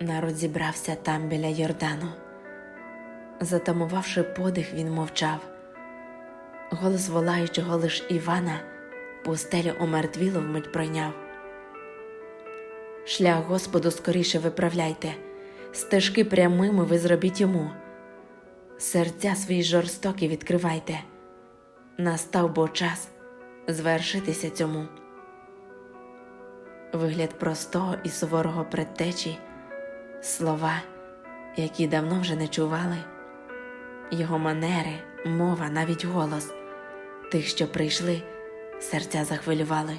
Народ зібрався там біля Йордану. Затамувавши подих, він мовчав. Голос волаючого лиш Івана пустелю омертвіло вмить пройняв. Шлях Господу скоріше виправляйте, стежки прямими ви зробіть йому. Серця свої жорстокі відкривайте. Настав бо час звершитися цьому. Вигляд простого і суворого предтечі, слова, які давно вже не чували, його манери, мова, навіть голос тих, що прийшли, серця захвилювали.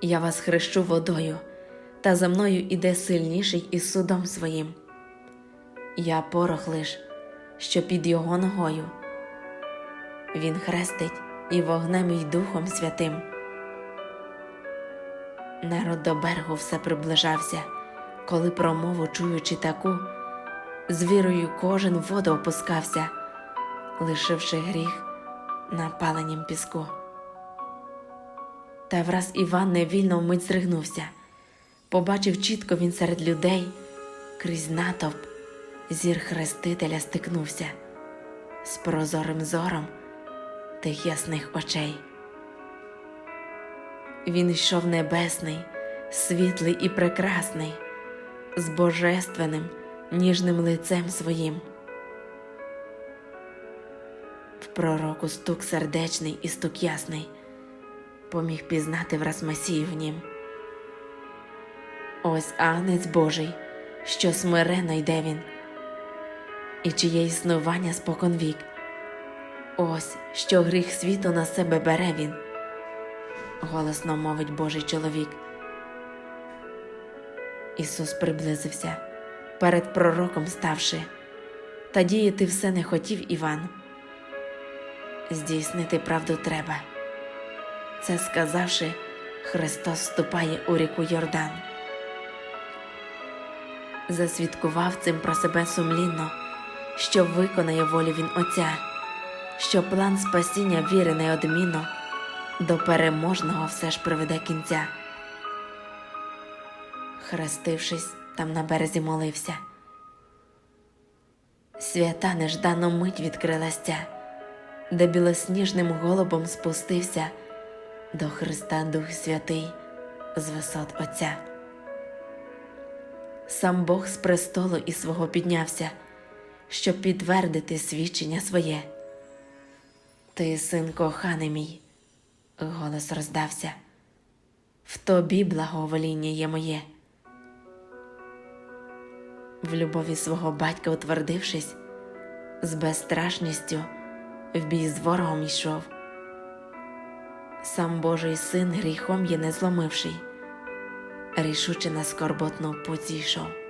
Я вас хрещу водою, та за мною іде сильніший із судом своїм. Я порох лиш, що під його ногою. Він хрестить і вогнем, і духом святим. Народ до берегу все приближався, коли промову чуючи таку, з вірою кожен воду опускався, лишивши гріх на паленім піску. Та враз Іван невільно вмить зригнувся, побачив чітко він серед людей, крізь натовп зір хрестителя стикнувся з прозорим зором тих ясних очей. Він йшов небесний, світлий і прекрасний, з божественним, ніжним лицем своїм. В пророку стук сердечний і стук ясний поміг пізнати враз Месію в нім. Ось агнець Божий, що смиренно йде він, і чиє існування спокон вік. Ось що гріх світу на себе бере він, голосно мовить Божий чоловік. Ісус приблизився, перед пророком ставши, та діяти все не хотів Іван. Здійснити правду треба. Це сказавши, Христос вступає у ріку Йордан. Засвідкував цим про себе сумлінно, що виконає волю він Отця, що план спасіння віри неодмінно до переможного все ж приведе кінця. Хрестившись, там на березі молився. Свята неждану мить відкрилася, де білосніжним голубом спустився до Христа Дух Святий з висот Отця. Сам Бог з престолу і свого піднявся, щоб підтвердити свідчення своє. Ти, син коханий мій, голос роздався, в тобі благовоління є моє. В любові свого батька утвердившись, з безстрашністю в бій з ворогом йшов. Сам Божий син гріхом є не зломивший, рішуче на скорботну путь зійшов.